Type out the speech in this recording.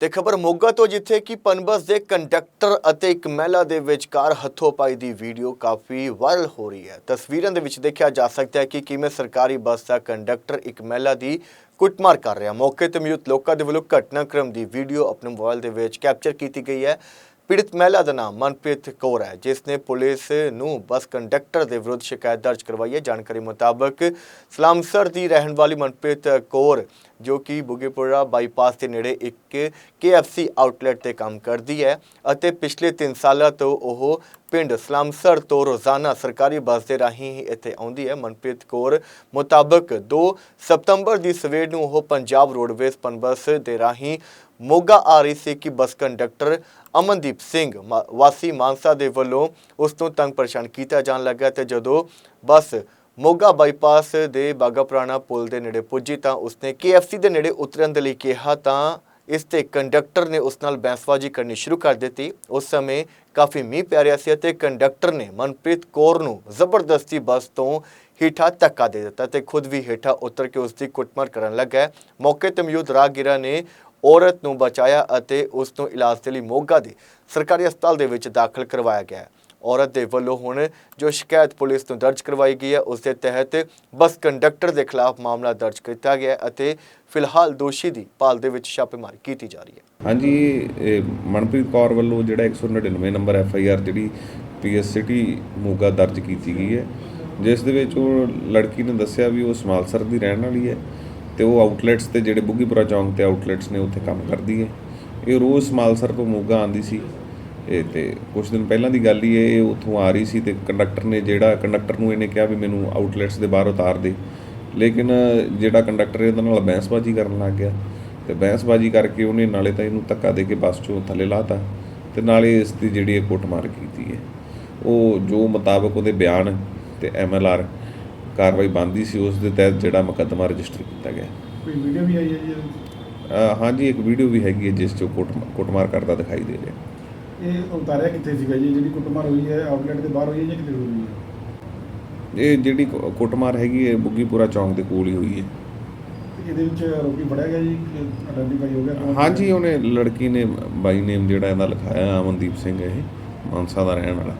ਤੇ ਖਬਰ ਮੋਗਾ ਤੋਂ ਜਿੱਥੇ ਕਿ ਪਨਬਸ ਦੇ ਕੰਡਕਟਰ ਅਤੇ ਇੱਕ ਮਹਿਲਾ ਦੇ ਵਿਚਕਾਰ ਹੱਥੋਂ-ਪਾਈ ਦੀ ਵੀਡੀਓ ਕਾਫੀ ਵਾਇਰਲ ਹੋ ਰਹੀ ਹੈ। ਤਸਵੀਰਾਂ ਦੇ ਵਿੱਚ ਦੇਖਿਆ ਜਾ ਸਕਦਾ ਹੈ ਕਿ ਕਿਵੇਂ ਸਰਕਾਰੀ ਬੱਸ ਦਾ ਕੰਡਕਟਰ ਇੱਕ ਮਹਿਲਾ ਦੀ ਕੁੱਟਮਾਰ ਕਰ ਰਿਹਾ ਮੌਕੇ ਤੇ ਮੌਜੂਦ ਲੋਕਾਂ ਦੇ ਵੱਲੋਂ ਘਟਨਾਕ੍ਰਮ ਦੀ ਵੀਡੀਓ ਆਪਣੇ ਮੋਬਾਈਲ ਦੇ ਵਿੱਚ ਕੈਪਚਰ ਕੀਤੀ ਗਈ ਹੈ। ਪੀੜਤ ਮਹਿਲਾ ਦਾ ਨਾਮ ਮਨਪ੍ਰੀਤ ਕੌਰ ਹੈ, ਜਿਸ ਨੇ ਪੁਲਿਸ ਨੂੰ ਬੱਸ ਕੰਡਕਟਰ ਦੇ ਵਿਰੁੱਧ ਸ਼ਿਕਾਇਤ ਦਰਜ ਕਰਵਾਈ ਹੈ। ਜਾਣਕਾਰੀ ਮੁਤਾਬਕ ਸਲਾਮਸਰ ਦੀ ਰਹਿਣ ਵਾਲੀ ਮਨਪ੍ਰੀਤ ਕੌਰ, ਜੋ ਕਿ ਬੁਗੇਪੁਰਾ ਬਾਈਪਾਸ ਦੇ ਨੇੜੇ ਇੱਕ KFC ਆਊਟਲੈਟ ਤੇ ਕੰਮ ਕਰਦੀ ਹੈ ਅਤੇ ਪਿਛਲੇ 3 ਸਾਲਾਂ ਤੋਂ ਉਹ ਪਿੰਡ ਸਲਾਮਸਰ ਤੋਂ ਰੋਜ਼ਾਨਾ ਸਰਕਾਰੀ ਬੱਸ ਦੇ ਰਾਹੀਂ ਹੀ ਇੱਥੇ ਆਉਂਦੀ ਹੈ। ਮਨਪ੍ਰੀਤ ਕੌਰ ਮੁਤਾਬਕ 2 ਸਤੰਬਰ ਦੀ ਸਵੇਰ ਨੂੰ ਉਹ ਪੰਜਾਬ ਰੋਡਵੇਜ਼ ਪਨਬਸ ਦੇ ਰਾਹੀਂ ਮੋਗਾ ਆ ਰਹੀ ਸੀ ਕਿ ਬੱਸ ਕੰਡਕਟਰ ਅਮਨਦੀਪ ਸਿੰਘ ਮਾ- ਵਾਸੀ ਮਾਨਸਾ ਦੇ ਵੱਲੋਂ ਉਸ ਤੋਂ ਤੰਗ ਪਰੇਸ਼ਾਨ ਕੀਤਾ ਜਾਣ ਲੱਗਾ ਤੇ ਜਦੋਂ ਬੱਸ ਮੋਗਾ ਬਾਈਪਾਸ ਦੇ ਬਾਗਾ ਪੁਰਾਣਾ ਪੁਲ ਦੇ ਨੇੜੇ ਪੁੱਜੀ ਤਾਂ ਉਸਨੇ KFC ਦੇ ਨੇੜੇ ਉਤਰਨ ਦੇ ਲਈ ਕਿਹਾ ਤਾਂ ਇਸ ਤੇ ਕੰਡਕਟਰ ਨੇ ਉਸ ਨਾਲ ਬਹਿਸਬਾਜ਼ੀ ਕਰਨੀ ਸ਼ੁਰੂ ਕਰ ਦਿੱਤੀ। ਉਸ ਸਮੇਂ ਕਾਫੀ ਮੀਂਹ ਪੈ ਰਿਹਾ ਸੀ ਅਤੇ ਕੰਡਕਟਰ ਨੇ ਮਨਪ੍ਰੀਤ ਕੌਰ ਨੂੰ ਜ਼ਬਰਦਸਤੀ ਬੱਸ ਤੋਂ ਹੀਠਾ ਧੱਕਾ ਦੇ ਦਿੱਤਾ ਤੇ ਖੁਦ ਵੀ ਹੇਠਾਂ ਉਤਰ ਕੇ ਉਸ ਦੀ ਕੁੱਟਮਾਰ ਕਰਨ ਲੱਗਾ। ਮੌਕੇ ਤੇ ਮੌਜੂਦ ਰਾਹਗੀਰਾਂ ਨੇ ਔਰਤ ਨੂੰ ਬਚਾਇਆ ਅਤੇ ਉਸ ਨੂੰ ਇਲਾਜ ਦੇ ਲਈ ਮੋਗਾ ਦੇ ਸਰਕਾਰੀ ਹਸਪਤਾਲ ਦੇ ਵਿੱਚ ਦਾਖਲ ਕਰਵਾਇਆ ਗਿਆ। ਔਰਤ ਦੇ ਵੱਲੋਂ ਹੁਣ ਜੋ ਸ਼ਿਕਾਇਤ ਪੁਲਿਸ ਨੂੰ ਦਰਜ ਕਰਵਾਈ ਗਈ ਹੈ, ਉਸ ਦੇ ਤਹਿਤ ਬੱਸ ਕੰਡਕਟਰ ਦੇ ਖਿਲਾਫ ਮਾਮਲਾ ਦਰਜ ਕੀਤਾ ਗਿਆ ਹੈ ਅਤੇ ਫਿਲਹਾਲ ਦੋਸ਼ੀ ਦੀ ਭਾਲ ਦੇ ਵਿੱਚ ਛਾਪੇਮਾਰੀ ਕੀਤੀ ਜਾ ਰਹੀ ਹੈ। ਹਾਂਜੀ ਮਨਪ੍ਰੀਤ ਕੌਰ ਵੱਲੋਂ ਜਿਹੜਾ 199 ਨੰਬਰ ਐਫ ਆਈ ਆਰ ਜਿਹੜੀ ਪੀਐਸ ਸਿਟੀ ਮੋਗਾ ਦਰਜ ਕੀਤੀ ਗਈ ਹੈ, ਜਿਸ ਦੇ ਵਿੱਚ ਉਹ ਲੜਕੀ ਨੇ ਦੱਸਿਆ ਵੀ ਉਹ ਸਮਾਲਸਰ ਦੀ ਰਹਿਣ ਵਾਲੀ ਹੈ ਤੇ ਉਹ ਆਊਟਲੈਟਸ ਤੇ ਜਿਹੜੇ ਬੁੱਗੀਪੁਰਾ ਚੌਂਕ ਤੇ ਆਊਟਲੈਟਸ ਨੇ ਉੱਥੇ ਕੰਮ ਕਰਦੀ ਹੈ। ਇਹ ਰੋਜ਼ ਸਮਾਲਸਰ ਤੋਂ ਮੋਗਾ ਆਂਦੀ ਸੀ। ਇਹ ਤੇ ਕੁਝ ਦਿਨ ਪਹਿਲਾਂ ਦੀ ਗੱਲ ਹੀ ਹੈ ਇਹ ਉੱਥੋਂ ਆ ਰਹੀ ਸੀ ਤੇ ਕੰਡਕਟਰ ਨੇ ਜਿਹੜਾ ਕੰਡਕਟਰ ਨੂੰ ਇਹਨੇ ਕਿਹਾ ਵੀ ਮੈਨੂੰ ਆਊਟਲੈਟਸ ਦੇ ਬਾਹਰ ਉਤਾਰ ਦੇ। ਲੇਕਿਨ ਜਿਹੜਾ ਕੰਡਕਟਰ ਇਹਦੇ ਨਾਲ ਬਹਿਸਬਾਜ਼ੀ ਕਰਨ ਲੱਗ ਗਿਆ ਤੇ ਬਹਿਸਬਾਜ਼ੀ ਕਰਕੇ ਉਹਨੇ ਨਾਲੇ ਤਾਂ ਇਹਨੂੰ ਧੱਕਾ ਦੇ ਕੇ ਬੱਸ ਚੋਂ ਥੱਲੇ ਲਾਤਾ ਤੇ ਨਾਲੇ ਇਸ ਦੀ ਜਿਹੜੀ ਕੁੱਟਮਾਰ ਕੀਤੀ ਹੈ। ਉਹ ਜੋ ਮੁਤਾਬਕ ਉਹਦੇ ਬਿਆਨ ਤੇ ਐਮਐਲਆਰ ਕਾਰਵਾਈ ਬੰਦੀ ਸੀ ਉਸ ਦੇ ਤਹਿਤ ਜਿਹੜਾ ਮੁਕੱਦਮਾ ਰਜਿਸਟਰ ਕੀਤਾ ਗਿਆ। ਕੋਈ ਵੀਡੀਓ ਵੀ ਆਈ ਹੈ ਜੀ ਹਾਂਜੀ ਇੱਕ ਵੀਡੀਓ ਵੀ ਹੈਗੀ ਹੈ ਜਿਸ 'ਚ ਕੁੱਟ ਕੁੱਟਮਾਰ ਕਰਦਾ ਦਿਖਾਈ ਦੇ ਰਿਹਾ। ਇਹ ਉਤਾਰਿਆ ਕਿੱਥੇ ਸੀਗਾ ਜੀ? ਜਿਹੜੀ ਕੁੱਟਮਾਰ ਹੋਈ ਹੈ ਆਊਟਲੈਟ ਦੇ ਬਾਹਰ ਹੋਈ ਹੈ ਜਾਂ ਕਿਤੇ ਹੋਰ ਹੋਈ ਹੈ? ਇਹ ਜਿਹੜੀ ਕੁ- ਕੁੱਟਮਾਰ ਹੈਗੀ ਹੈ ਬੁੱਗੀਪੁਰਾ ਚੌਂਕ ਦੇ ਕੋਲ ਹੀ ਹੋਈ ਹੈ। ਤੇ ਇਹਦੇ ਵਿੱਚ ਆਰੋਪੀ ਫੜਿਆ ਗਿਆ ਜੀ? ਆਇਡੈਂਟੀਫਾਈ ਹੋ ਗਿਆ ਕੌਣ? ਹਾਂਜੀ ਉਹਨੇ ਲੜਕੀ ਨੇ ਬਾਈ ਨੇਮ ਜਿਹੜਾ ਇਹਦਾ ਲਿਖਾਇਆ ਅਮਨਦੀਪ ਸਿੰਘ ਇਹ ਮਾਨਸਾ ਦਾ ਰਹਿਣ ਵਾਲਾ।